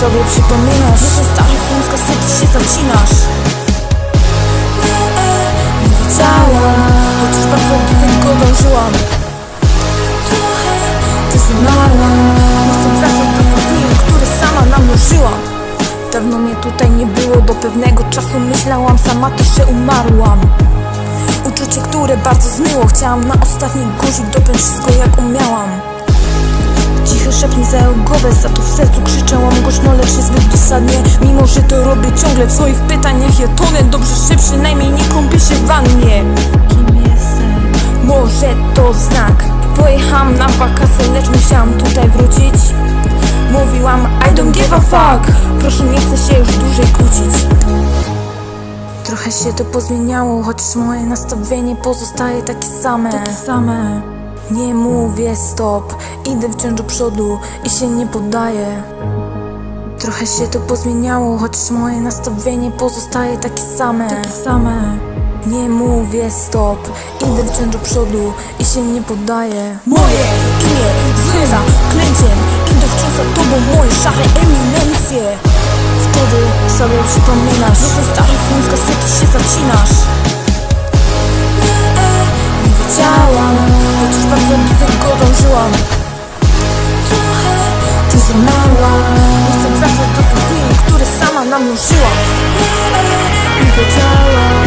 sobie przypominasz, że ten stary film z kasety się zacinasz. Nie, nie wiedziałam, chociaż bardzo do tego dążyłam. Trochę też zmarłam, nie chcę wracać do film, które sama namnożyłam. Dawno mnie tutaj nie było, do pewnego czasu myślałam sama też, że umarłam. Uczucie, które bardzo zmyło Chciałam na ostatni guzik dopiąć wszystko jak umiałam Mi zajął głowę, za to w sercu krzyczałam głośno, lecz niezbyt dosadnie. Mimo, że to robię ciągle w swoich pytaniach Ja tonę dobrze, że przynajmniej nie kąpię się w wannie Kim jestem? Może to znak. Pojechałam na wakacje, lecz musiałam tutaj wrócić. Mówiłam I don't give a fuck. Proszę nie chcę się już dłużej kłócić. Trochę się to pozmieniało, chociaż moje nastawienie pozostaje takie same. Takie same Nie mówię stop, idę wciąż do przodu i się nie poddaję. Trochę się to pozmieniało, chociaż moje nastawienie pozostaje takie same. Takie same. Nie mówię stop, idę wciąż do przodu i się nie poddaję. Moje imię z zaklęciem, idę wciąż za tobą moje szare eminencje. Wtedy sobie przypominasz, że ten stary film z kasety się zacinasz chcę wracać do złych film, które sama